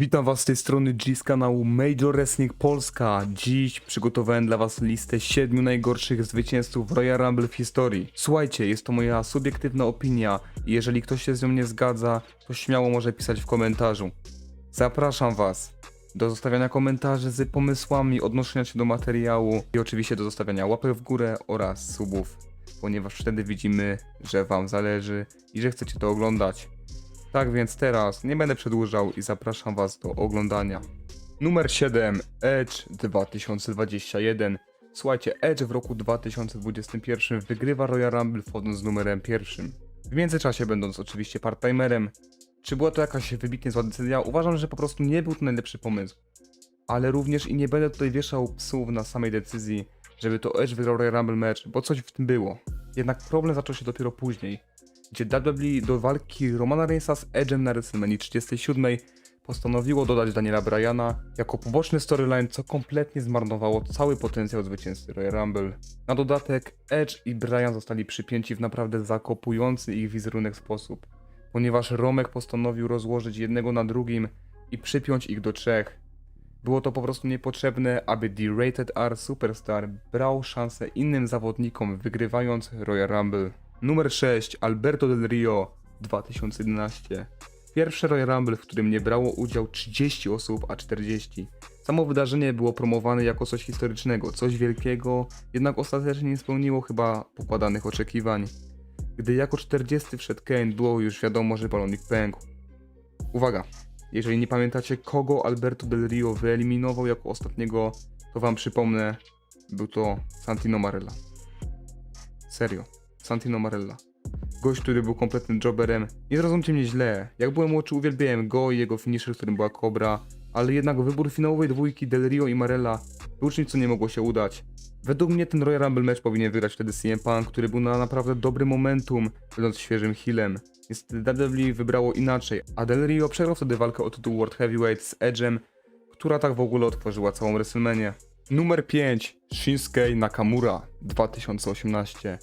Witam was z tej strony G z kanału Major Wrestling Polska. Dziś przygotowałem dla was listę 7 najgorszych zwycięzców Royal Rumble w historii. Słuchajcie, jest to moja subiektywna opinia i jeżeli ktoś się z nią nie zgadza, to śmiało może pisać w komentarzu. Zapraszam was do zostawiania komentarzy z pomysłami odnoszenia się do materiału i oczywiście do zostawiania łapek w górę oraz subów, ponieważ wtedy widzimy, że wam zależy i że chcecie to oglądać. Tak więc teraz nie będę przedłużał i zapraszam Was do oglądania. Numer 7 Edge 2021. Słuchajcie, Edge w roku 2021 wygrywa Royal Rumble wchodząc z numerem pierwszym. W międzyczasie będąc oczywiście part-timerem. Czy była to jakaś wybitnie zła decyzja? Uważam, że po prostu nie był to najlepszy pomysł. Ale również i nie będę tutaj wieszał psów na samej decyzji, żeby to Edge wygrał Royal Rumble match, bo coś w tym było. Jednak problem zaczął się dopiero później gdzie WWE do walki Romana Reignsa z Edge'em na WrestleMania 37 postanowiło dodać Daniela Bryana jako poboczny storyline, co kompletnie zmarnowało cały potencjał zwycięzcy Royal Rumble. Na dodatek Edge i Bryan zostali przypięci w naprawdę zakopujący ich wizerunek sposób, ponieważ Romek postanowił rozłożyć jednego na drugim i przypiąć ich do trzech. Było to po prostu niepotrzebne, aby The Rated R Superstar brał szansę innym zawodnikom, wygrywając Royal Rumble. Numer 6 Alberto Del Rio 2011. Pierwsze Royal Rumble, w którym nie brało udział 30 osób, a 40. Samo wydarzenie było promowane jako coś historycznego, coś wielkiego, jednak ostatecznie nie spełniło chyba pokładanych oczekiwań. Gdy jako 40 wszedł Kane, było już wiadomo, że balonik pękł. Uwaga, jeżeli nie pamiętacie kogo Alberto Del Rio wyeliminował jako ostatniego, to wam przypomnę, był to Santino Marella. Serio. Santino Marella. Gość, który był kompletnym jobberem. Nie zrozumcie mnie źle. Jak byłem młodszy, uwielbiałem go i jego finisher, którym była Cobra, ale jednak wybór finałowej dwójki Del Rio i Marella był czymś, co nie mogło się udać. Według mnie ten Royal Rumble match powinien wygrać wtedy CM Punk, który był na naprawdę dobrym momentum, będąc świeżym healem. Niestety WWE wybrało inaczej, a Del Rio przegrał wtedy walkę o tytuł World Heavyweight z Edge'em, która tak w ogóle otworzyła całą WrestleManię. Numer 5 Shinsuke Nakamura 2018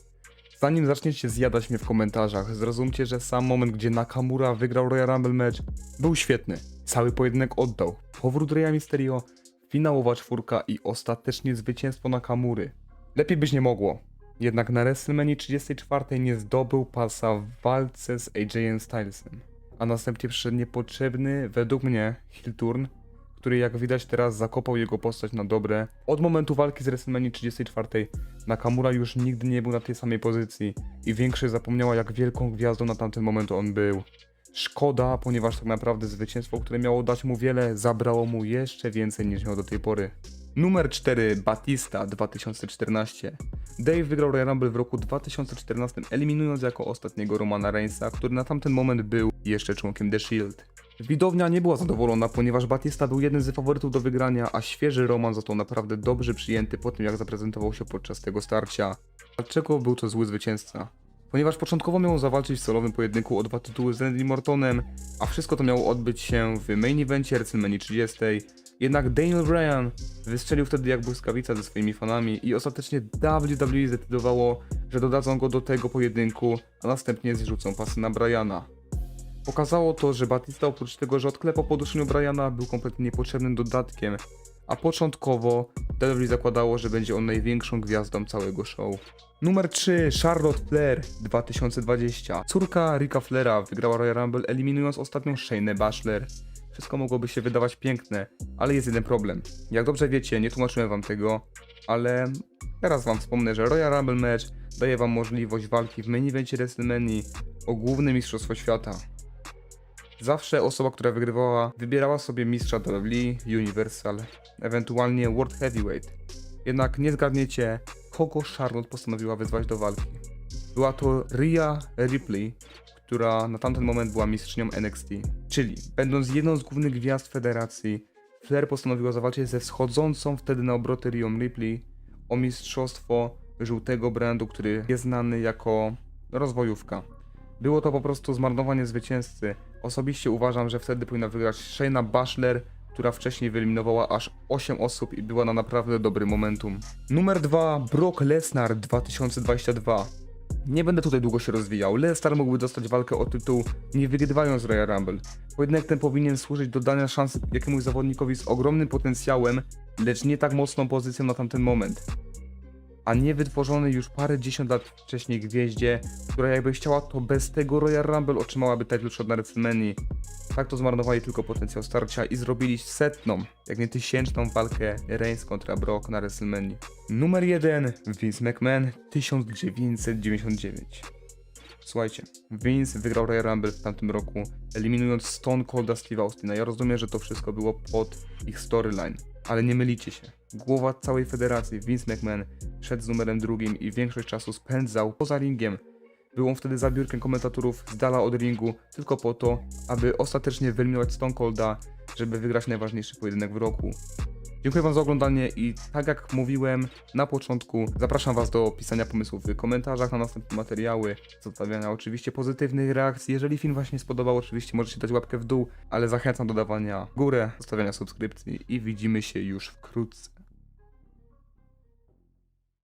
Zanim zaczniecie zjadać mnie w komentarzach, zrozumcie, że sam moment, gdzie Nakamura wygrał Royal Rumble match, był świetny. Cały pojedynek oddał. Powrót Rey Mysterio, finałowa czwórka i ostatecznie zwycięstwo Nakamury. Lepiej być nie mogło. Jednak na WrestleMania 34 nie zdobył pasa w walce z AJ Stylesem. A następnie przyszedł niepotrzebny, według mnie, heel turn, który jak widać teraz zakopał jego postać na dobre. Od momentu walki z WrestleMania 34 Nakamura już nigdy nie był na tej samej pozycji i większość zapomniała jak wielką gwiazdą na tamten moment on był. Szkoda, ponieważ tak naprawdę zwycięstwo, które miało dać mu wiele, zabrało mu jeszcze więcej niż miał do tej pory. Numer 4 Batista 2014. Dave wygrał Royal Rumble w roku 2014, eliminując jako ostatniego Romana Reignsa, który na tamten moment był jeszcze członkiem The Shield. Widownia nie była zadowolona, ponieważ Batista był jednym z faworytów do wygrania, a świeży Roman został naprawdę dobrze przyjęty po tym jak zaprezentował się podczas tego starcia. Dlaczego był to zły zwycięzca? Ponieważ początkowo miał zawalczyć w solowym pojedynku o dwa tytuły z Randy Mortonem, a wszystko to miało odbyć się w main evencie WrestleMania 30. Jednak Daniel Bryan wystrzelił wtedy jak błyskawica ze swoimi fanami i ostatecznie WWE zdecydowało, że dodadzą go do tego pojedynku, a następnie zrzucą pasy na Bryana. Pokazało to, że Batista oprócz tego, że odklepał po duszeniu Bryana, był kompletnie niepotrzebnym dodatkiem, a początkowo WWE zakładało, że będzie on największą gwiazdą całego show. Numer 3 Charlotte Flair 2020. Córka Ricka Flaira wygrała Royal Rumble eliminując ostatnią Shayna Baszler. Wszystko mogłoby się wydawać piękne, ale jest jeden problem. Jak dobrze wiecie, nie tłumaczyłem wam tego, ale teraz wam wspomnę, że Royal Rumble match daje wam możliwość walki w main evencie WrestleMania o główne mistrzostwo świata. Zawsze osoba, która wygrywała, wybierała sobie mistrza WWE, Universal, ewentualnie World Heavyweight. Jednak nie zgadniecie, kogo Charlotte postanowiła wyzwać do walki. Była to Rhea Ripley, która na tamten moment była mistrzynią NXT. Czyli, będąc jedną z głównych gwiazd federacji, Flair postanowiła zawalczyć ze wschodzącą wtedy na obroty Rhea Ripley o mistrzostwo żółtego brandu, który jest znany jako rozwojówka. Było to po prostu zmarnowanie zwycięzcy. Osobiście uważam, że wtedy powinna wygrać Shayna Baszler, która wcześniej wyeliminowała aż 8 osób i była na naprawdę dobrym momentum. Numer 2 Brock Lesnar 2022. Nie będę tutaj długo się rozwijał. Lestar mógłby dostać walkę o tytuł nie wygrywając Royal Rumble. Pojedynek ten powinien służyć do dania szansy jakiemuś zawodnikowi z ogromnym potencjałem, lecz nie tak mocną pozycją na tamten moment. A nie wytworzony już parę dziesiąt lat wcześniej gwieździe, która jakby chciała to bez tego Royal Rumble otrzymałaby title shot na WrestleMania. Tak to zmarnowali tylko potencjał starcia i zrobili setną, jak nie tysięczną walkę Reigns kontra Brock na WrestleMania. Numer 1 Vince McMahon 1999. Słuchajcie, Vince wygrał Royal Rumble w tamtym roku, eliminując Stone Colda Steve'a Austina. Ja rozumiem, że to wszystko było pod ich storyline, ale nie mylicie się. Głowa całej federacji, Vince McMahon, szedł z numerem drugim i większość czasu spędzał poza ringiem. Był on wtedy za biurkiem komentatorów z dala od ringu, tylko po to, aby ostatecznie wyeliminować Stone Colda, żeby wygrać najważniejszy pojedynek w roku. Dziękuję Wam za oglądanie i tak jak mówiłem na początku, zapraszam Was do pisania pomysłów w komentarzach na następne materiały, zostawiania oczywiście pozytywnych reakcji. Jeżeli film właśnie spodobał, oczywiście możecie dać łapkę w dół, ale zachęcam do dawania górę, zostawiania subskrypcji i widzimy się już wkrótce.